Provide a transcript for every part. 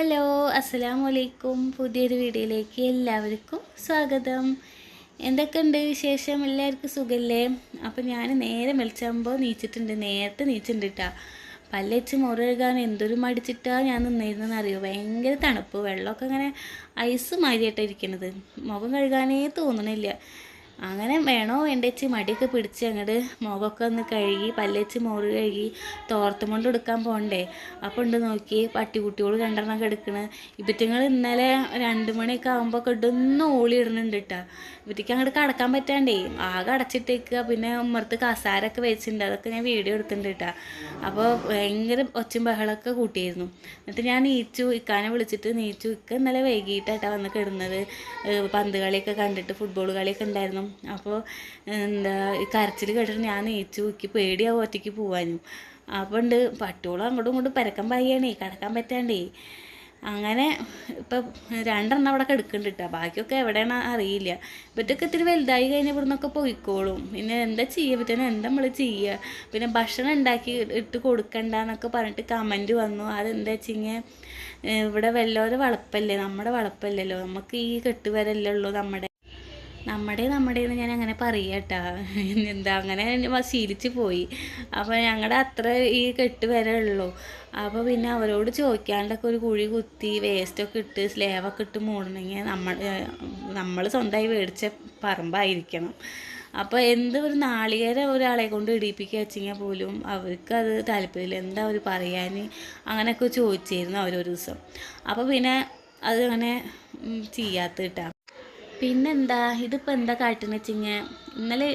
Hello അസ്സലാമു വലൈക്കും പുതിയൊരു വീഡിയോയിലേക്ക് എല്ലാവർക്കും സ്വാഗതം. എന്തൊക്കെയുണ്ട് വിശേഷം? എല്ലാവർക്കും സുഖല്ലേ? അപ്പോൾ ഞാൻ നേരെ വെളിച്ചാകുമ്പോൾ നീച്ചിട്ടുണ്ട്. നേരത്തെ നീച്ചിട്ടുണ്ട് കേട്ടോ പല്ലച്ച് മുറുകാൻ എന്തൊരു മടിച്ചിട്ടാ ഞാൻ നിന്നിരുന്നെന്ന് അറിയോ? ഭയങ്കര തണുപ്പ്. വെള്ളമൊക്കെ അങ്ങനെ ഐസ് മാതിരിയായിട്ടാണ് ഇരിക്കണത്. മുഖം കഴുകാനേ തോന്നണില്ല. അങ്ങനെ വേണോ വേണ്ടേച്ച് മടിയൊക്കെ പിടിച്ച് അങ്ങോട്ട് മുഖമൊക്കെ ഒന്ന് കഴുകി പല്ലേച്ച് മോറ് കഴുകി തോർത്തും കൊണ്ട് എടുക്കാൻ പോകണ്ടേ? അപ്പോൾ ഉണ്ട് നോക്കി പട്ടിക്കുട്ടിയോട് രണ്ടെണ്ണം കിടക്കണ് ഇപ്പറ്റിങ്ങൾ ഇന്നലെ രണ്ട് മണിയൊക്കെ ആകുമ്പോൾ കിടന്ന് ഓളി ഇടുന്നുണ്ട് കേട്ടോ ഇപ്പറ്റിക്ക് അങ്ങോട്ട് കടക്കാൻ പറ്റാണ്ടേ ആകെ അടച്ചിട്ടേക്കുക പിന്നെ ഉമ്മർത്ത് കസാരൊക്കെ വെച്ചിട്ടുണ്ട് അതൊക്കെ ഞാൻ വീഡിയോ എടുത്തിട്ടുണ്ട് കേട്ടോ അപ്പോൾ ഭയങ്കര ഒച്ചും ബഹളമൊക്കെ കൂട്ടിയിരുന്നു. എന്നിട്ട് ഞാൻ നീച്ചു ഇക്കാനെ വിളിച്ചിട്ട് നീച്ചു ഇക്ക ഇന്നലെ വൈകിട്ടായിട്ടാണ് വന്ന് കിടന്നത്. പന്ത് കളിയൊക്കെ കണ്ടിട്ട് ഫുട്ബോൾ കളിയൊക്കെ ഉണ്ടായിരുന്നു. അപ്പോൾ എന്താ കരച്ചിൽ കേട്ടിട്ട് ഞാൻ നീച്ചു നോക്കി പേടിയാവും ഒറ്റയ്ക്ക് പോവാനും. അപ്പോൾ ഉണ്ട് പട്ടികളും അങ്ങോട്ടും ഇങ്ങോട്ടും പരക്കം പായണേ കിടക്കാൻ പറ്റാണ്ടേ. അങ്ങനെ ഇപ്പം രണ്ടെണ്ണം അവിടെ കിടക്കുന്നുണ്ട് കേട്ടോ. ബാക്കിയൊക്കെ എവിടെയാണ് അറിയില്ല. ഇവറ്റൊക്കെ ഇത്തിരി വലുതായി കഴിഞ്ഞാൽ ഇവിടുന്നൊക്കെ പോയിക്കോളും. പിന്നെ എന്താ ചെയ്യുക? പറ്റുന്ന എന്താ നമ്മൾ ചെയ്യുക? പിന്നെ ഭക്ഷണം ഉണ്ടാക്കി ഇട്ട് കൊടുക്കണ്ട എന്നൊക്കെ പറഞ്ഞിട്ട് കമന്റ് വന്നു. അതെന്താ വെച്ചിങ്ങനെ ഇവിടെ വല്ലവരെ വളപ്പല്ലേ? നമ്മുടെ വളപ്പല്ലല്ലോ. നമുക്ക് ഈ കെട്ടുവരല്ലേ ഉള്ളൂ നമ്മുടെ നമ്മുടെ നമ്മുടെ എന്ന് ഞാൻ അങ്ങനെ പറയട്ടാ. എന്താ അങ്ങനെ ശീലിച്ച് പോയി. അപ്പോൾ ഞങ്ങളുടെ അത്ര ഈ കെട്ട് വരെ ഉള്ളൂ. അപ്പോൾ പിന്നെ അവരോട് ചോദിക്കാണ്ടൊക്കെ ഒരു കുഴി കുത്തി വേസ്റ്റൊക്കെ ഇട്ട് സ്ലേവൊക്കെ ഇട്ട് മൂടണമെങ്കിൽ നമ്മൾ നമ്മൾ സ്വന്തമായി മേടിച്ച പറമ്പായിരിക്കണം. അപ്പോൾ എന്ത് ഒരു നാളികേര ഒരാളെ കൊണ്ട് ഇടിപ്പിക്കുക വെച്ചെങ്കിൽ പോലും അവർക്ക് അത് താല്പര്യമില്ല. എന്താ അവർ പറയാൻ അങ്ങനെയൊക്കെ ചോദിച്ചിരുന്നു അവരൊരു ദിവസം. അപ്പോൾ പിന്നെ അത് അങ്ങനെ ചെയ്യാത്ത കേട്ടാ പിന്നെന്താ? ഇതിപ്പോൾ എന്താ കാട്ടുന്ന വെച്ചിങ്ങ ഇന്നലെ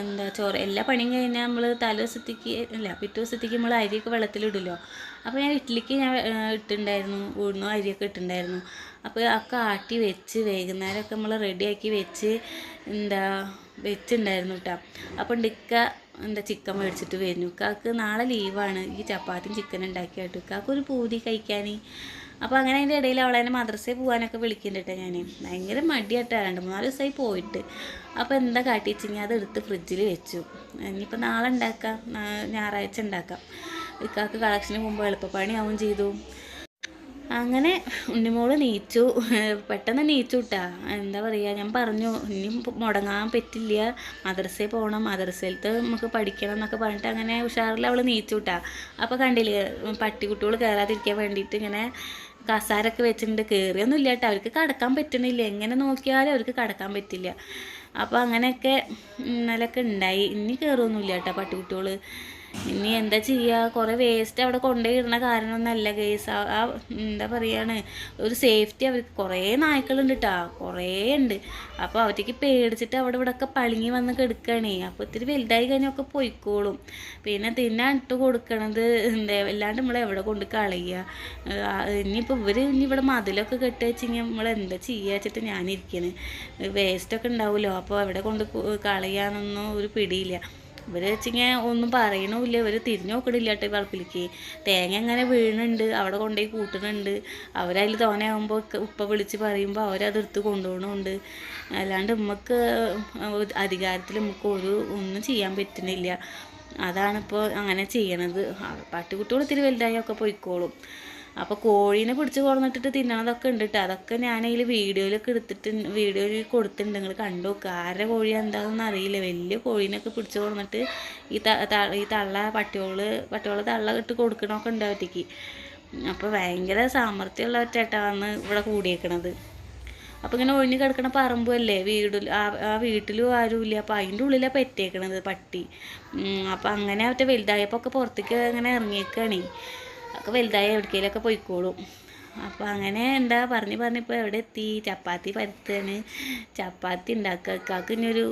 എന്താ ചോറ് എല്ലാ പണിയും കഴിഞ്ഞാൽ നമ്മൾ തലേ ദിവസത്തേക്ക് അല്ല പിറ്റേ ദിവസത്തേക്ക് നമ്മൾ അരിയൊക്കെ വെള്ളത്തിലിടുമല്ലോ അപ്പോൾ ഞാൻ ഇഡ്ഡലിക്ക് ഞാൻ ഇട്ടിട്ടുണ്ടായിരുന്നു ഉഴുന്നോ അരിയൊക്കെ ഇട്ടിട്ടുണ്ടായിരുന്നു. അപ്പോൾ ഒക്കെ ആട്ടി വെച്ച് വൈകുന്നേരമൊക്കെ നമ്മൾ റെഡിയാക്കി വെച്ച് എന്താ വെച്ചിട്ടുണ്ടായിരുന്നു കേട്ടോ അപ്പോൾ ഇക്ക എന്താ ചിക്കൻ മേടിച്ചിട്ട് വരുന്നു ഇക്കാക്ക് നാളെ ലീവാണ്. ഈ ചപ്പാത്തിയും ചിക്കൻ ഉണ്ടാക്കിയിട്ട്. ഇക്കാക്ക് ഒരു പൂതി കഴിക്കാൻ അപ്പോൾ അങ്ങനെ അതിന്റെ ഇടയിൽ അവളെ എന്നെ മദ്രസയിൽ പോകാനൊക്കെ വിളിക്കുന്നുണ്ട് ഞാൻ ഭയങ്കര മടിയായിട്ടാണ് രണ്ട് മൂന്നാൽ ദിവസമായി പോയിട്ട്. അപ്പോൾ എന്താ കാട്ടി വെച്ചിങ്ങനെ അത് എടുത്ത് ഫ്രിഡ്ജിൽ വെച്ചു. ഇനിയിപ്പോൾ നാളെ ഉണ്ടാക്കാം. ഞായറാഴ്ച ഉണ്ടാക്കാം. ഇക്കാക്ക് കളക്ഷന് പോകുമ്പോൾ എളുപ്പപ്പണിയാവും ചെയ്തു. അങ്ങനെ ഉണ്ണിമോൾ നീച്ചു. പെട്ടെന്ന് നീച്ചു കിട്ടാ എന്താ പറയുക ഞാൻ പറഞ്ഞു ഇനി മുടങ്ങാൻ പറ്റില്ല. മദ്രസയിൽ പോകണം മദ്രസയിലത്തെ നമുക്ക് പഠിക്കണം എന്നൊക്കെ പറഞ്ഞിട്ട് അങ്ങനെ ഉഷാറിൽ അവൾ നീച്ചു കിട്ടാ അപ്പോൾ കണ്ടില്ലേ പട്ടിക്കുട്ടികൾ കയറാതിരിക്കാൻ വേണ്ടിയിട്ട് ഇങ്ങനെ കസാരൊക്കെ വെച്ചിട്ടുണ്ട്. കയറിയൊന്നും ഇല്ല കേട്ടോ അവർക്ക് കടക്കാൻ പറ്റണില്ല. എങ്ങനെ നോക്കിയാലും അവർക്ക് കടക്കാൻ പറ്റില്ല. അപ്പോൾ അങ്ങനെയൊക്കെ ഇന്നലെയൊക്കെ ഉണ്ടായി. ഇനി കയറൊന്നുമില്ല കേട്ടോ പട്ടിക്കുട്ടികൾ ഇനി എന്താ ചെയ്യുക കുറേ വേസ്റ്റ് അവിടെ കൊണ്ടുപോയി ഇടുന്ന കാരണമൊന്നല്ല കേസ് ആ എന്താ പറയുകയാണ് ഒരു സേഫ്റ്റി അവർക്ക് കുറേ നായ്ക്കളുണ്ട് കേട്ടോ കുറേ ഉണ്ട്. അപ്പോൾ അവർക്ക് പേടിച്ചിട്ട് അവിടെ ഇവിടെ ഒക്കെ പളിങ്ങി വന്ന് കിടക്കുകയാണേ അപ്പോൾ ഇത്തിരി വലുതായി കഴിഞ്ഞാൽ ഒക്കെ പൊയ്ക്കോളും. പിന്നെ തിന്നാൻ ഇട്ട് കൊടുക്കണത് എന്താ അല്ലാണ്ട് നമ്മൾ എവിടെ കൊണ്ട് കളയുക ഇനിയിപ്പോൾ ഇവർ ഇനി ഇവിടെ മതിലൊക്കെ കെട്ടി കഴിഞ്ഞാൽ നമ്മൾ എന്താ ചെയ്യുക വെച്ചിട്ട് ഞാനിരിക്കണേ. വേസ്റ്റൊക്കെ ഉണ്ടാവുമല്ലോ അപ്പോൾ എവിടെ കൊണ്ട് കളയാനൊന്നും ഒരു പിടിയില്ല. ഇവർ വെച്ചിങ്ങനെ ഒന്നും പറയണമില്ല ഇവർ തിരിഞ്ഞു നോക്കണില്ല കേട്ടോ ഈ വളപ്പിലേക്ക്. തേങ്ങ ഇങ്ങനെ വീണുണ്ട്. അവിടെ കൊണ്ടുപോയി കൂട്ടുന്നുണ്ട്. അവരതിൽ തോനെയാകുമ്പോൾ ഉപ്പ വിളിച്ച് പറയുമ്പോൾ അവരതെടുത്ത് കൊണ്ടുപോകണമുണ്ട് അല്ലാണ്ട് നമുക്ക് അധികാരത്തിൽ നമുക്ക് ഒരു ഒന്നും ചെയ്യാൻ പറ്റുന്നില്ല. അതാണിപ്പോൾ അങ്ങനെ ചെയ്യണത്. പാട്ടുകുട്ടികൾ ഇത്തിരി വലുതായൊക്കെ പൊയ്ക്കോളും. അപ്പോൾ കോഴീനെ പിടിച്ച് കൊറന്നിട്ടിട്ട് തിന്നണതൊക്കെ ഉണ്ട് കേട്ടോ അതൊക്കെ ഞാനതിൽ വീഡിയോയിലൊക്കെ എടുത്തിട്ട് വീഡിയോയിൽ കൊടുത്തിട്ടുണ്ട്. നിങ്ങൾ കണ്ടു ആരുടെ കോഴി എന്താണെന്ന് അറിയില്ല. വലിയ കോഴീനൊക്കെ പിടിച്ച് കൊറന്നിട്ട് ഈ ഈ തള്ള പട്ടിയോൾ പട്ടിയോൾ തള്ള ഇട്ട് കൊടുക്കണമൊക്കെ ഉണ്ട് അവറ്റയ്ക്ക് അപ്പോൾ ഭയങ്കര സാമർഥ്യമുള്ള ഒറ്റേട്ടാണ് ഇവിടെ കൂടിയേക്കണത്. അപ്പോൾ ഇങ്ങനെ ഒഴിഞ്ഞ് കിടക്കണ പറമ്പുമല്ലേ വീടിൽ ആ വീട്ടിലും ആരുമില്ല അപ്പോൾ അതിന്റെ ഉള്ളിലാണ് പെറ്റേക്കണത് പട്ടി. അപ്പോൾ അങ്ങനെ അവറ്റ വലുതായപ്പോൾ ഒക്കെ പുറത്തേക്ക് അങ്ങനെ ഇറങ്ങിയേക്കാണേ. ഒക്കെ വലുതായി എവിടേക്കെങ്കിലൊക്കെ പോയിക്കോളും. അപ്പോൾ അങ്ങനെ എന്താ പറഞ്ഞ് പറഞ്ഞിപ്പോൾ എവിടെ എത്തി? ചപ്പാത്തി പരത്താണ്. ചപ്പാത്തി ഉണ്ടാക്കുക ഇക്കാക്ക് ഇനിയൊരു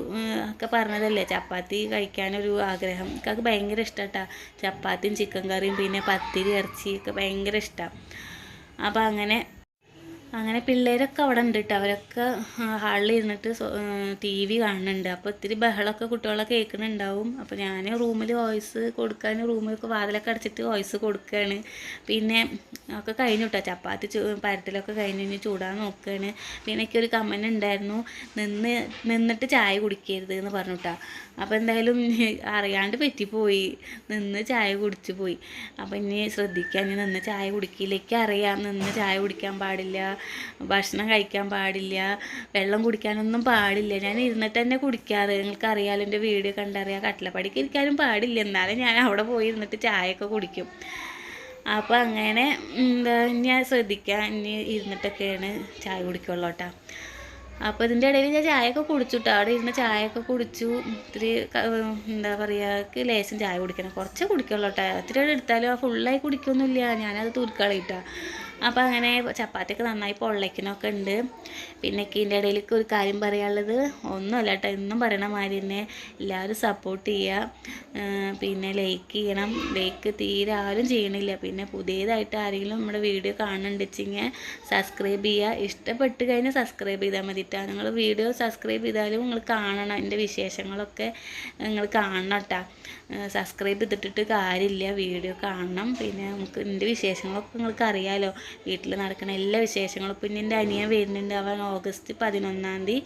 ഒക്കെ പറഞ്ഞതല്ലേ? ചപ്പാത്തി കഴിക്കാനൊരു ആഗ്രഹം. ഇക്കാക്ക് ഭയങ്കര ഇഷ്ടമാട്ടാ ചപ്പാത്തിയും ചിക്കൻ കറിയും പിന്നെ പത്തിരി ഇറച്ചി ഒക്കെ ഭയങ്കര ഇഷ്ടമാണ് അപ്പോൾ അങ്ങനെ അങ്ങനെ പിള്ളേരൊക്കെ അവിടെ ഉണ്ട് കേട്ടോ അവരൊക്കെ ഹാളിൽ ഇരുന്നിട്ട് ടി വി കാണുന്നുണ്ട്. അപ്പോൾ ഇത്തിരി ബഹളമൊക്കെ കുട്ടികളൊക്കെ കേൾക്കുന്നുണ്ടാവും. അപ്പോൾ ഞാൻ റൂമിൽ വോയിസ് കൊടുക്കാൻ റൂമിലൊക്കെ വാതിലൊക്കെ അടച്ചിട്ട് വോയിസ് കൊടുക്കുകയാണ് പിന്നെ ഒക്കെ കഴിഞ്ഞു കേട്ടോ ചപ്പാത്തി പരത്തിലൊക്കെ കഴിഞ്ഞ് കഴിഞ്ഞ് ചൂടാൻ നോക്കുകയാണ് പിന്നെ എനിക്ക് ഒരു കമന്റ് ഉണ്ടായിരുന്നു നിന്ന് നിന്നിട്ട് ചായ കുടിക്കരുത് എന്ന് പറഞ്ഞു കേട്ടോ അപ്പോൾ എന്തായാലും അറിയാണ്ട് പറ്റിപ്പോയി. നിന്ന് ചായ കുടിച്ചു പോയി. അപ്പോൾ ഇനി ശ്രദ്ധിക്കാൻ ഇനി നിന്ന് ചായ കുടിക്കില്ലേക്ക് അറിയാം. നിന്ന് ചായ കുടിക്കാൻ പാടില്ല. ഭക്ഷണം കഴിക്കാൻ പാടില്ല വെള്ളം കുടിക്കാനൊന്നും പാടില്ല. ഞാൻ ഇരുന്നിട്ട് തന്നെ കുടിക്കാറ്. നിങ്ങൾക്ക് അറിയാലോ എന്റെ വീഡിയോ കണ്ടറിയാം. കട്ടിലപ്പടിക്ക് ഇരിക്കാനും പാടില്ല. എന്നാലും ഞാൻ അവിടെ പോയി ഇരുന്നിട്ട് ചായയൊക്കെ കുടിക്കും. അപ്പോൾ അങ്ങനെ എന്താ ഞാൻ ശ്രദ്ധിക്കാം. ഇനി ഇരുന്നിട്ടൊക്കെയാണ് ചായ കുടിക്കുള്ളൂ കേട്ടോ. അപ്പോൾ ഇതിന്റെ ഇടയിൽ ഞാൻ ചായയൊക്കെ കുടിച്ചു കേട്ടോ അവിടെ ഇരുന്ന് ചായയൊക്കെ കുടിച്ചു. ഇത്തിരി എന്താ പറയുക ലേശം ചായ കുടിക്കണം. കുറച്ച് കുടിക്കുള്ളൂ കേട്ടോ. ഇത്തിരി എടുത്താലും ആ ഫുള്ളായി കുടിക്കൊന്നുമില്ല. ഞാനത് തുരുക്കളിട്ടാ അപ്പോൾ അങ്ങനെ ചപ്പാത്തിയൊക്കെ നന്നായി പൊള്ളയ്ക്കണമൊക്കെ ഉണ്ട്. പിന്നെ ഇതിന്റെ ഇടയിലേക്ക് ഒരു കാര്യം പറയാനുള്ളത് ഒന്നുമല്ല കേട്ടോ എന്നും പറയണ മാതിരി തന്നെ എല്ലാവരും സപ്പോർട്ട് ചെയ്യുക പിന്നെ ലൈക്ക് ചെയ്യണം. ലൈക്ക് തീരെ ആരും ചെയ്യണില്ല. പിന്നെ പുതിയതായിട്ട് ആരെങ്കിലും നമ്മുടെ വീഡിയോ കാണുന്നുണ്ട് സബ്സ്ക്രൈബ് ചെയ്യുക ഇഷ്ടപ്പെട്ട് കഴിഞ്ഞാൽ സബ്സ്ക്രൈബ് ചെയ്താൽ മതിട്ടാ നിങ്ങൾ വീഡിയോ സബ്സ്ക്രൈബ് ചെയ്താലും നിങ്ങൾ കാണണം. എന്റെ വിശേഷങ്ങളൊക്കെ നിങ്ങൾ കാണണം കേട്ടോ സബ്സ്ക്രൈബ് ചെയ്തിട്ടിട്ട് കാര്യമില്ല. വീഡിയോ കാണണം. പിന്നെ നമുക്ക് എന്റെ വിശേഷങ്ങളൊക്കെ നിങ്ങൾക്ക് അറിയാമല്ലോ വീട്ടിൽ നടക്കുന്ന എല്ലാ വിശേഷങ്ങളും. പിന്നെ എന്റെ അനിയൻ വരുന്നുണ്ട്. അവൻ ഓഗസ്റ്റ് പതിനൊന്നാം തീയതി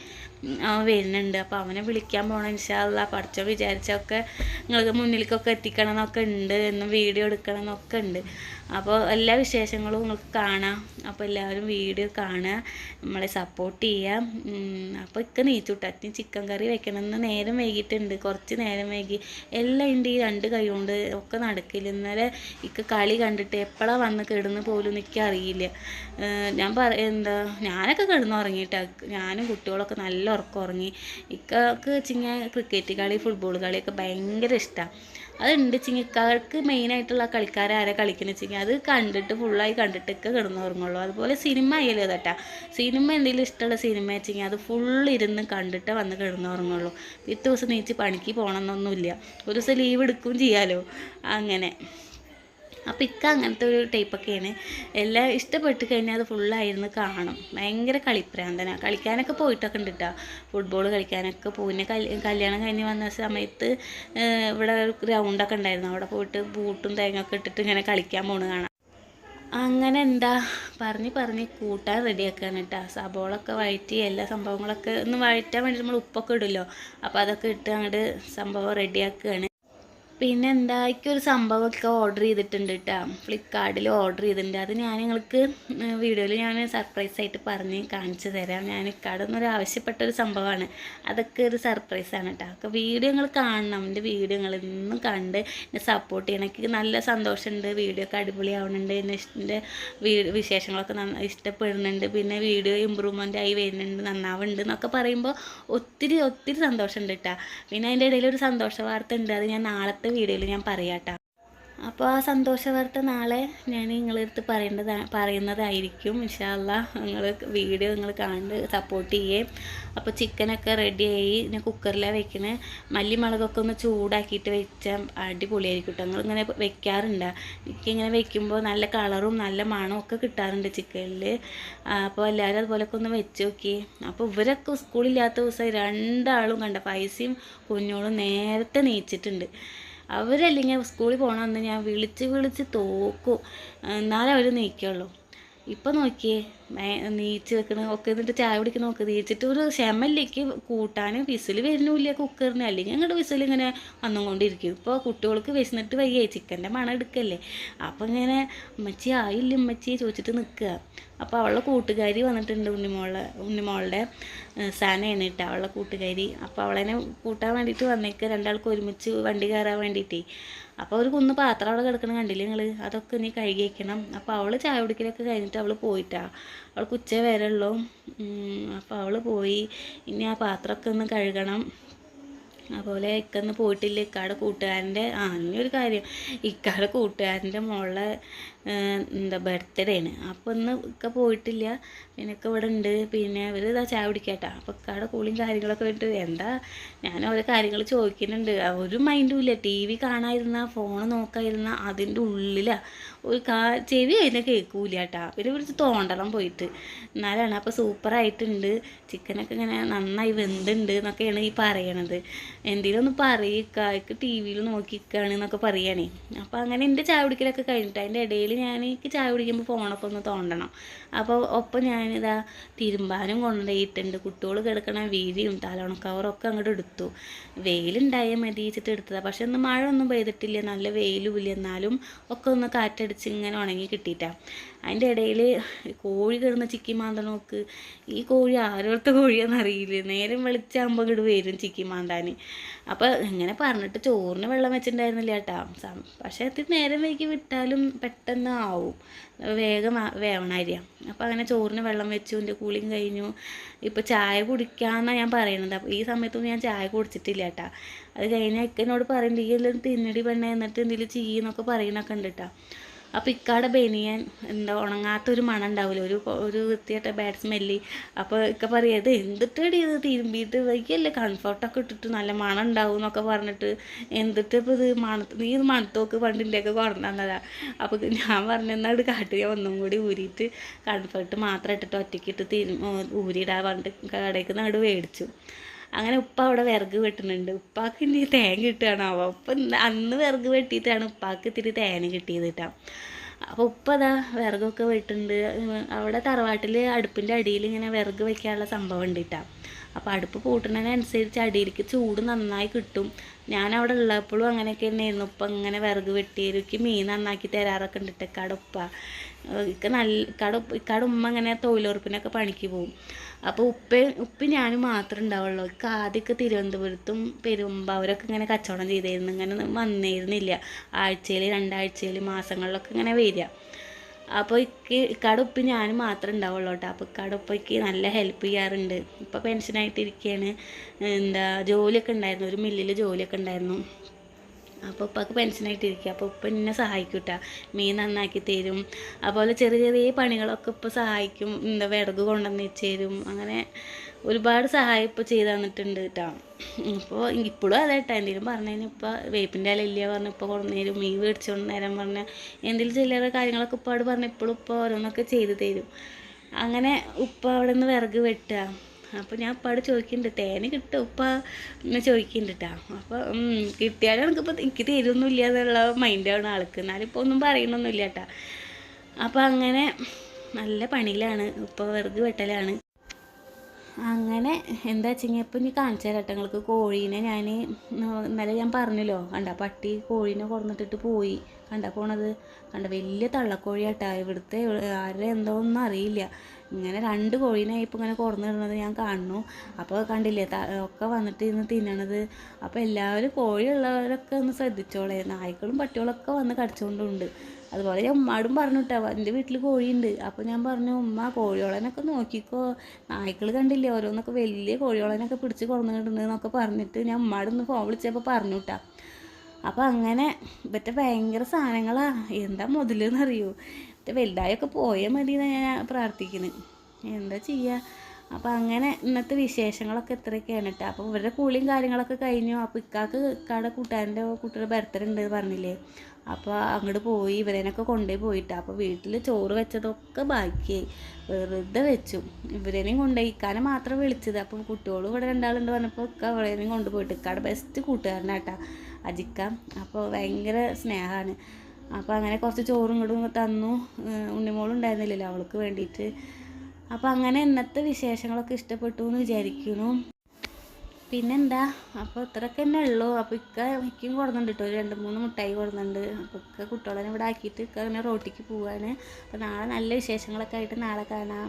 അവൻ വരുന്നുണ്ട്. അപ്പോൾ അവനെ വിളിക്കാൻ പോകണം ഇൻഷാല്ല പഠിച്ചോ വിചാരിച്ചൊക്കെ നിങ്ങൾക്ക് മുന്നിലേക്കൊക്കെ എത്തിക്കണം എന്നൊക്കെ ഉണ്ട്. എന്നും വീഡിയോ എടുക്കണം എന്നൊക്കെ ഉണ്ട്. അപ്പോൾ എല്ലാ വിശേഷങ്ങളും നിങ്ങൾക്ക് കാണാം. അപ്പോൾ എല്ലാവരും വീഡിയോ കാണുക നമ്മളെ സപ്പോർട്ട് ചെയ്യുക. അപ്പോൾ ഇക്ക നീച്ചുട്ടത്തി ചിക്കൻ കറി വെക്കണമെന്ന് നേരം വൈകിട്ടുണ്ട്. കുറച്ച് നേരം വൈകി. എല്ലാം ഉണ്ട് ഈ രണ്ട് കൈ കൊണ്ട് ഒക്കെ നടക്കില്ല ഇന്നലെ ഇക്ക കളി കണ്ടിട്ട് എപ്പോഴാണ് വന്ന് കിടന്ന് പോലും എനിക്ക് അറിയില്ല. ഞാൻ പറ എന്താ ഞാനൊക്കെ കിടന്നുറങ്ങിയിട്ടാ ഞാനും കുട്ടികളൊക്കെ നല്ല ഉറക്കം ഉറങ്ങി. ഇക്കക്ക് വെച്ചിങ്ങനെ ക്രിക്കറ്റ് കളി ഫുട്ബോൾ കളിയൊക്കെ ഭയങ്കര ഇഷ്ടമാണ് അതുണ്ട് ചിങ്ങിക്കാർക്ക് മെയിനായിട്ടുള്ള ആരെ കളിക്കുന്നത് വെച്ചെങ്കിൽ അത് കണ്ടിട്ട് ഫുള്ളായി കണ്ടിട്ടൊക്കെ കിടന്നുറങ്ങുള്ളൂ. അതുപോലെ സിനിമ ആയാലും അതട്ടാ സിനിമ എന്തെങ്കിലും ഇഷ്ടമുള്ള സിനിമ വെച്ചെങ്കിൽ അത് ഫുൾ ഇരുന്ന് കണ്ടിട്ട് വന്ന് കിടന്നുറങ്ങുള്ളൂ. പിറ്റേ ദിവസം നീച്ച് പണിക്ക് പോകണമെന്നൊന്നുമില്ല. ഒരു ദിവസം ലീവ് എടുക്കുകയും ചെയ്യാമല്ലോ അങ്ങനെ. അപ്പോൾ ഇക്ക അങ്ങനത്തെ ഒരു ടൈപ്പൊക്കെയാണ് എല്ലാം ഇഷ്ടപ്പെട്ട് കഴിഞ്ഞാൽ അത് ഫുള്ളായിരുന്നു കാണും. ഭയങ്കര കളിപ്രാന്തനാണ് കളിക്കാനൊക്കെ പോയിട്ടൊക്കെ ഉണ്ട് കേട്ടോ ഫുട്ബോൾ കളിക്കാനൊക്കെ പോയിന്നെ കല്യാണം കഴിഞ്ഞ് വന്ന സമയത്ത് ഇവിടെ ഒരു ഗ്രൗണ്ടൊക്കെ ഉണ്ടായിരുന്നു. അവിടെ പോയിട്ട് ബൂട്ടും തേങ്ങയൊക്കെ ഇട്ടിട്ട് ഇങ്ങനെ കളിക്കാൻ പോണ് കാണാം. അങ്ങനെ എന്താ? പറഞ്ഞ് പറഞ്ഞ് കൂട്ടാൻ റെഡിയാക്കുകയാണ് കേട്ടോ സബോളൊക്കെ വഴറ്റി എല്ലാ സംഭവങ്ങളൊക്കെ ഒന്ന് വഴറ്റാൻ വേണ്ടി നമ്മൾ ഉപ്പൊക്കെ ഇടുമല്ലോ അപ്പോൾ അതൊക്കെ ഇട്ട് അങ്ങോട്ട് സംഭവം റെഡിയാക്കുകയാണ് പിന്നെ എന്താ ഒരു സംഭവമൊക്കെ ഓർഡർ ചെയ്തിട്ടുണ്ട് കേട്ടോ ഫ്ലിപ്കാർട്ടിൽ ഓർഡർ ചെയ്തിട്ടുണ്ട്. അത് ഞാൻ നിങ്ങൾക്ക് വീഡിയോയിൽ ഞാൻ സർപ്രൈസ് ആയിട്ട് പറഞ്ഞ് കാണിച്ചു തരാം. ഞാൻ ഇക്കാടൊന്നൊരു ആവശ്യപ്പെട്ട ഒരു സംഭവമാണ്. അതൊക്കെ ഒരു സർപ്രൈസാണ് കേട്ടോ അപ്പോൾ വീഡിയോ നിങ്ങൾ കാണണം. എന്റെ വീഡിയോ നിങ്ങൾ ഇന്നും കണ്ട് എന്നെ സപ്പോർട്ട് ചെയ്യണം. എനിക്ക് നല്ല സന്തോഷമുണ്ട്. വീഡിയോ ഒക്കെ അടിപൊളിയാവുന്നുണ്ട് എന്നെ എന്റെ വിശേഷങ്ങളൊക്കെ നന്ന ഇഷ്ടപ്പെടുന്നുണ്ട്. പിന്നെ വീഡിയോ ഇമ്പ്രൂവ്മെന്റ് ആയി വരുന്നുണ്ട്. നന്നാവുന്നുണ്ട് എന്നൊക്കെ പറയുമ്പോൾ ഒത്തിരി ഒത്തിരി സന്തോഷമുണ്ട് കേട്ടോ പിന്നെ അതിന്റെ ഇടയിൽ ഒരു സന്തോഷ വാർത്ത ഉണ്ട്. അത് ഞാൻ നാളത്തെ വീഡിയോയിൽ ഞാൻ പറയാട്ടോ. അപ്പോൾ ആ സന്തോഷ വാർത്ത നാളെ ഞാൻ നിങ്ങളെടുത്ത് പറയേണ്ടത് പറയുന്നതായിരിക്കും. ഇൻഷാല്ല നിങ്ങൾ വീഡിയോ നിങ്ങൾ കണ്ട് സപ്പോർട്ട് ചെയ്യേ. അപ്പോൾ ചിക്കനൊക്കെ റെഡിയായി ഞാൻ കുക്കറിലാണ് വെക്കുന്നത് മല്ലിമുളകൊക്കെ ഒന്ന് ചൂടാക്കിയിട്ട് വെച്ചാൽ അടിപൊളിയായിരിക്കും കേട്ടോ നിങ്ങളിങ്ങനെ വെക്കാറുണ്ട്? എനിക്കിങ്ങനെ വെക്കുമ്പോൾ നല്ല കളറും നല്ല മണവും ഒക്കെ കിട്ടാറുണ്ട് ചിക്കനിൽ. അപ്പോൾ എല്ലാവരും അതുപോലൊക്കെ ഒന്ന് വെച്ച് നോക്കി അപ്പോൾ ഇവരൊക്കെ സ്കൂളില്ലാത്ത ദിവസം രണ്ടാളും കണ്ട? പൈസയും കുഞ്ഞോളും നേരത്തെ നീച്ചിട്ടുണ്ട് അവരല്ലെങ്കിൽ സ്കൂളിൽ പോകണമെന്ന് ഞാൻ വിളിച്ച് വിളിച്ച് തോക്കും. എന്നാലേ അവർ നീക്കുള്ളൂ. ഇപ്പം നോക്കിയേ നീച്ച് വെക്കണ ഒക്കെ എന്നിട്ട് ചായ കുടിക്കുന്ന നോക്ക് നീച്ചിട്ട് ഒരു ക്ഷമയിലേക്ക് കൂട്ടാനും വിസിൽ വരുന്നില്ല കുക്കറിന്. അല്ലെങ്കിൽ അങ്ങോട്ട് വിസിൽ ഇങ്ങനെ വന്നുകൊണ്ടിരിക്കും. ഇപ്പോൾ കുട്ടികൾക്ക് വിശന്നിട്ട് വയ്യേ ചിക്കന്റെ മണം എടുക്കല്ലേ. അപ്പം ഇങ്ങനെ ഉമ്മച്ചി ആയില്ല ഉമ്മച്ചി? ചോദിച്ചിട്ട് നിൽക്കുക അപ്പോൾ അവളുടെ കൂട്ടുകാരി വന്നിട്ടുണ്ട് ഉണ്ണിമോളെ ഉണ്ണിമോളുടെ സാനയാണ് കേട്ടോ അവളുടെ കൂട്ടുകാരി. അപ്പോൾ അവളെന്നെ കൂട്ടാൻ വേണ്ടിയിട്ട് വന്നേക്ക്. രണ്ടാൾക്ക് ഒരുമിച്ച് വണ്ടി കയറാൻ വേണ്ടിയിട്ടേ. അപ്പോൾ ഒരു കുന്ന് പാത്രം അവിടെ കിടക്കണം കണ്ടില്ലേ നിങ്ങൾ അതൊക്കെ നീ കഴുകി വയ്ക്കണം അപ്പോൾ അവൾ ചായ കുടിക്കലൊക്കെ കഴിഞ്ഞിട്ട് അവൾ പോയിട്ടാ. അവൾക്ക് ഉച്ച വരെ ഉള്ളൂ. അപ്പോൾ അവൾ പോയി. ഇനി ആ പാത്രമൊക്കെ ഒന്ന് കഴുകണം. അതുപോലെ ഇക്കന്ന് പോയിട്ടില്ല. ഇക്കാടെ കൂട്ടുകാരന്റെ ആ ഒരു കാര്യം. ഇക്കാടെ കൂട്ടുകാരന്റെ മോളെ എന്താ ബർത്ത്ഡേ ആണ്. അപ്പോൾ ഇന്ന് ഇക്ക പോയിട്ടില്ല. പിന്നെ ഇക്ക ഇവിടെ ഉണ്ട്. പിന്നെ ഇവർ ഇതാ ചായ കുടിക്കാട്ടാ. അപ്പോൾ ഇക്കാടെ കൂളിയും കാര്യങ്ങളൊക്കെ വേണ്ടിട്ട് എന്താ? ഞാൻ ഓരോ കാര്യങ്ങൾ ചോദിക്കുന്നുണ്ട്. ഒരു മൈൻഡും ഇല്ല. ടി വി കാണാതിരുന്ന ഫോൺ നോക്കാതിരുന്ന അതിന്റെ ഉള്ളിലാണ് ഒരു കാ ചെവി അതിനെ കേൾക്കൂല കേട്ടാ പിന്നെ വിളിച്ച് തോണ്ടണം പോയിട്ട്. എന്നാലാണ് അപ്പോൾ സൂപ്പറായിട്ടുണ്ട് ചിക്കനൊക്കെ ഇങ്ങനെ നന്നായി വെന്തുണ്ട് എന്നൊക്കെയാണ് ഈ പറയണത്. എന്തെങ്കിലും ഒന്ന് പറയിക്കാക്ക് ടി വിയിൽ നോക്കിക്കാണ് എന്നൊക്കെ പറയണേ. അപ്പോൾ അങ്ങനെ എന്റെ ചായ കുടിക്കലൊക്കെ കഴിഞ്ഞിട്ട് അതിന്റെ ഇടയിൽ ഞാൻ എനിക്ക് ചായ കുടിക്കുമ്പോൾ ഫോണൊക്കെ ഒന്ന് തോണ്ടണം. അപ്പോൾ ഒപ്പം ഞാനിതാ തിരുമ്പാനും കൊണ്ടുപോയിട്ടുണ്ട് കുട്ടികൾ കിടക്കണ വീതിയും തലോണ കവറൊക്കെ അങ്ങോട്ട് എടുത്തു. വെയിലുണ്ടായ മതി വെച്ചിട്ട് എടുത്തതാണ് പക്ഷെ ഒന്ന് മഴ ഒന്നും പെയ്തിട്ടില്ല. നല്ല വെയിലും ഇല്ല. എന്നാലും ഒക്കെ ഒന്ന് കാറ്റടിച്ച് ഇങ്ങനെ ഉണങ്ങി കിട്ടിയിട്ടാണ് അതിന്റെ ഇടയിൽ കോഴി കിടന്ന് ചിക്കി മാന്താൻ നോക്ക് ഈ കോഴി ആരോടത്തെ കോഴിയാണെന്നറിയില്ല നേരം വെളിച്ചാകുമ്പോൾ ഇങ്ങോട്ട് വരും ചിക്കി മാന്താൻ അപ്പോൾ ഇങ്ങനെ പറഞ്ഞിട്ട് ചോറിന് വെള്ളം വെച്ചിട്ടുണ്ടായിരുന്നില്ല കേട്ടാ. പക്ഷേ അത് നേരം വൈകി വിട്ടാലും പെട്ടെന്ന് ആവും. വേഗം വേവണ അപ്പോൾ അങ്ങനെ ചോറിന് വെള്ളം വെച്ചു എന്റെ കൂളിയും കഴിഞ്ഞു. ഇപ്പോൾ ചായ കുടിക്കാമെന്നാണ് ഞാൻ പറയുന്നത് അപ്പോൾ ഈ സമയത്തൊന്നും ഞാൻ ചായ കുടിച്ചിട്ടില്ല കേട്ടാ. അത് കഴിഞ്ഞാൽ ഇക്കനോട് പറയുന്നുണ്ട് ഈ എല്ലാം തിന്നടി പെണ്ണ എന്നിട്ട് എന്തെങ്കിലും ചെയ്യുന്നൊക്കെ പറയണൊക്കെ ഉണ്ട് കേട്ടാ. അപ്പോൾ ഇക്കാടെ ബനിയൻ എന്താ ഉണങ്ങാത്തൊരു മണം ഉണ്ടാവില്ല ഒരു ഒരു വൃത്തിയായിട്ട് ബാഡ് സ്മെല്ലി അപ്പോൾ ഇക്ക പറയത് എന്തിട്ടടി ഇത് തിരുമ്പിയിട്ട്? വൈകല്ലേ കംഫർട്ടൊക്കെ ഇട്ടിട്ട് നല്ല മണം ഉണ്ടാവും എന്നൊക്കെ പറഞ്ഞിട്ട് എന്തിട്ട് ഇപ്പോൾ ഇത് മണ നീ ഇത് മണത്തോക്ക് പണ്ടിന്റെയൊക്കെ കുറഞ്ഞതാണ് അപ്പോൾ ഞാൻ പറഞ്ഞെന്നാട് കാട്ടിയ ഒന്നും കൂടി ഊരിയിട്ട് കംഫർട്ട് മാത്രം ഇട്ടിട്ട് ഒറ്റയ്ക്കിട്ട് തിരു ഊരിയിടാൻ പറഞ്ഞിട്ട് കടയ്ക്ക് നാട് മേടിച്ചു. അങ്ങനെ ഉപ്പ അവിടെ വിറക് വെട്ടുന്നുണ്ട്. ഉപ്പാക്ക് ഇനി തേങ്ങ കിട്ടുകയാണാവോ ഉപ്പ അന്ന് വിറക് വെട്ടിയിട്ടാണ് ഉപ്പാക്ക് ഇത്തിരി തേൻ കിട്ടിയത് കേട്ടോ. അപ്പോൾ ഉപ്പ അതാ വിറകൊക്കെ വെട്ടുന്നുണ്ട്. ഉം, അവിടെ തറവാട്ടിൽ അടുപ്പിന്റെ അടിയിൽ ഇങ്ങനെ വിറക് വെക്കാനുള്ള സംഭവം ഉണ്ട് കേട്ടോ. അപ്പോൾ അടുപ്പ് പൂട്ടുന്നതിനനുസരിച്ച് അടിയിലേക്ക് ചൂട് നന്നായി കിട്ടും. ഞാൻ അവിടെ ഉള്ളപ്പോഴും അങ്ങനെയൊക്കെ തന്നെയായിരുന്നു. ഉപ്പ ഇങ്ങനെ വിറക് വെട്ടിയിരിക്ക് മീൻ നന്നാക്കി തരാറൊക്കെ ഉണ്ട് കടുപ്പ ഇക്ക നല്ല കട ഇക്കാട് ഉമ്മ ഇങ്ങനെ തൊഴിലുറപ്പിനൊക്കെ പണിക്ക് പോകും അപ്പോൾ ഉപ്പ ഉപ്പ് ഞാനും മാത്രമേ ഉണ്ടാവുള്ളൂ. ഇക്ക ആദ്യമൊക്കെ തിരുവനന്തപുരത്തും പെരുമ്പാവൂരൊക്കെ ഇങ്ങനെ കച്ചവടം ചെയ്തായിരുന്നു ഇങ്ങനെ വന്നിരുന്നില്ല. ആഴ്ചയിൽ രണ്ടാഴ്ചയിൽ മാസങ്ങളിലൊക്കെ ഇങ്ങനെ വരിക. അപ്പോൾ ഇക്ക് ഇക്കാടെ ഉപ്പ ഞാനും മാത്രമേ ഉണ്ടാവുള്ളൂ കേട്ടോ അപ്പോൾ ഇക്കാടെ നല്ല ഹെൽപ്പ് ചെയ്യാറുണ്ട്. ഇപ്പോൾ പെൻഷനായിട്ട് ഇരിക്കുകയാണ് എന്താ ജോലിയൊക്കെ ഉണ്ടായിരുന്നു ഒരു മില്ലിൽ ജോലിയൊക്കെ ഉണ്ടായിരുന്നു അപ്പോൾ ഉപ്പാക്ക് പെൻഷനായിട്ട് ഇരിക്കുക അപ്പോൾ ഉപ്പ എന്നെ സഹായിക്കും കേട്ടോ മീൻ നന്നാക്കി തരും. അതുപോലെ ചെറിയ ചെറിയ പണികളൊക്കെ ഇപ്പോൾ സഹായിക്കും. എന്താ വിറക് കൊണ്ടുവന്ന് തരും. അങ്ങനെ ഒരുപാട് സഹായം ഇപ്പോൾ ചെയ്ത് തന്നിട്ടുണ്ട് കേട്ടോ ഇപ്പോൾ ഇപ്പോഴും അതെ കേട്ടോ എന്തെങ്കിലും പറഞ്ഞു കഴിഞ്ഞാൽ ഇപ്പോൾ വേപ്പിന്റെ ഇല ഇല്ല പറഞ്ഞ് ഇപ്പോൾ കൊണ്ടു തരും മീൻ മേടിച്ചുകൊണ്ട് നേരം പറഞ്ഞാൽ എന്തെങ്കിലും ചില്ലറ കാര്യങ്ങളൊക്കെ ഉപ്പാട് പറഞ്ഞ് ഇപ്പോഴും ഇപ്പോൾ ഓരോന്നൊക്കെ ചെയ്തു തരും. അങ്ങനെ ഉപ്പ അവിടെ നിന്ന് വിറക് വെട്ടുക അപ്പോൾ ഞാൻ ഉപ്പാട് ചോദിക്കുന്നുണ്ട് തേന് കിട്ടും? ഉപ്പ എന്ന് ചോദിക്കുന്നുണ്ട് കേട്ടോ അപ്പോൾ കിട്ടിയാലും എനിക്കിപ്പോൾ എനിക്ക് തരുമൊന്നുമില്ല എന്നുള്ള മൈൻഡാണ് ആൾക്ക്. എന്നാലും ഇപ്പോൾ ഒന്നും പറയണമൊന്നുമില്ല കേട്ടോ അപ്പോൾ അങ്ങനെ നല്ല പണിയിലാണ്. ഉപ്പ വിറക് വെട്ടലാണ്. അങ്ങനെ എന്താ വെച്ചെങ്കിൽ ഇപ്പം ഇനി കാണിച്ചു തരാം നിങ്ങൾക്ക് കോഴീനെ ഞാൻ ഇന്നലെ ഞാൻ പറഞ്ഞല്ലോ കണ്ട? പട്ടി കോഴീനെ കൊറന്നിട്ടിട്ട് പോയി. കണ്ട? പോണത് കണ്ട? വലിയ തള്ളക്കോഴിയാട്ടാ. ഇവിടുത്തെ ആരുടെ എന്തോന്നും അറിയില്ല. ഇങ്ങനെ രണ്ട് കോഴീനെ ഇപ്പോൾ ഇങ്ങനെ കുറന്നിടുന്നത് ഞാൻ കാണുന്നു. അപ്പോൾ കണ്ടില്ലേ ഒക്കെ വന്നിട്ട് ഇന്ന് തിന്നണത്. അപ്പോൾ എല്ലാവരും കോഴിയുള്ളവരൊക്കെ ഒന്ന് ശ്രദ്ധിച്ചോളേ. നായ്ക്കളും പട്ടികളൊക്കെ വന്ന് കടിച്ചുകൊണ്ടുണ്ട് അതുപോലെ ഞാൻ ഉമ്മാടും പറഞ്ഞു കേട്ടോ എന്റെ വീട്ടിൽ കോഴിയുണ്ട്. അപ്പോൾ ഞാൻ പറഞ്ഞു ഉമ്മ കോഴിയോളനൊക്കെ നോക്കിക്കോ. നായ്ക്കൾ കണ്ടില്ലേ ഓരോന്നൊക്കെ വലിയ കോഴിയോളനൊക്കെ പിടിച്ച് കൊണ്ടുവന്നിട്ടുണ്ട് എന്നൊക്കെ പറഞ്ഞിട്ട് ഞാൻ ഉമ്മാടൊന്ന് ഫോൺ വിളിച്ചപ്പോൾ പറഞ്ഞു കേട്ടോ അപ്പോൾ അങ്ങനെ ഇവറ്റ ഭയങ്കര സാധനങ്ങളാ. എന്താ മുതലെന്നറിയോ? മറ്റേ വലുതായൊക്കെ പോയാൽ മതി ഞാൻ പ്രാർത്ഥിക്കുന്നത് എന്താ ചെയ്യുക അപ്പോൾ അങ്ങനെ ഇന്നത്തെ വിശേഷങ്ങളൊക്കെ ഇത്രയൊക്കെയാണ് കേട്ടോ അപ്പോൾ ഇവരുടെ കൂളിയും കാര്യങ്ങളൊക്കെ കഴിഞ്ഞു. അപ്പോൾ ഇക്കാക്ക് ഇക്കാടെ കൂട്ടുകാരന്റെ കൂട്ടുകാരുടെ ബർത്ത്ഡേ ഉണ്ട് പറഞ്ഞില്ലേ? അപ്പോൾ അങ്ങോട്ട് പോയി ഇവരേനൊക്കെ കൊണ്ടുപോയി പോയിട്ട്. അപ്പോൾ വീട്ടിൽ ചോറ് വെച്ചതൊക്കെ ബാക്കിയായി വെറുതെ വെച്ചു. ഇവരേനെയും കൊണ്ടുപോയി ഇക്കാനെ മാത്രം വിളിച്ചത്. അപ്പോൾ കുട്ടികളും ഇവിടെ രണ്ടാളുണ്ട് വന്നപ്പോൾ ഇക്ക അവളേനെയും കൊണ്ടുപോയിട്ട്. ഇക്കാടെ ബെസ്റ്റ് കൂട്ടുകാരനാട്ടാ അജിക്ക. അപ്പോൾ ഭയങ്കര സ്നേഹമാണ് അപ്പോൾ അങ്ങനെ കുറച്ച് ചോറും ഇങ്ങോട്ടും തന്നു. ഉണ്ണിമോളും ഉണ്ണിമോളുണ്ടായിരുന്നില്ലല്ലോ അവൾക്ക് വേണ്ടിയിട്ട് അപ്പോൾ അങ്ങനെ ഇന്നത്തെ വിശേഷങ്ങളൊക്കെ ഇഷ്ടപ്പെട്ടു എന്ന് വിചാരിക്കുന്നു. പിന്നെന്താ? അപ്പോൾ ഇത്രയൊക്കെ തന്നെ ഉള്ളൂ. അപ്പോൾ ഇക്ക മിക്കും കൊടുക്കുന്നുണ്ട് ഒരു രണ്ട് മൂന്ന് മുട്ടായി കൊടുക്കുന്നുണ്ട്. അപ്പോൾ ഇക്ക കുട്ടികളെ ഇവിടെ ആക്കിയിട്ട് ഇക്ക അങ്ങനെ റോട്ടിക്ക് പോവാണ്. അപ്പോൾ നാളെ നല്ല വിശേഷങ്ങളൊക്കെ ആയിട്ട് നാളെ കാണാം.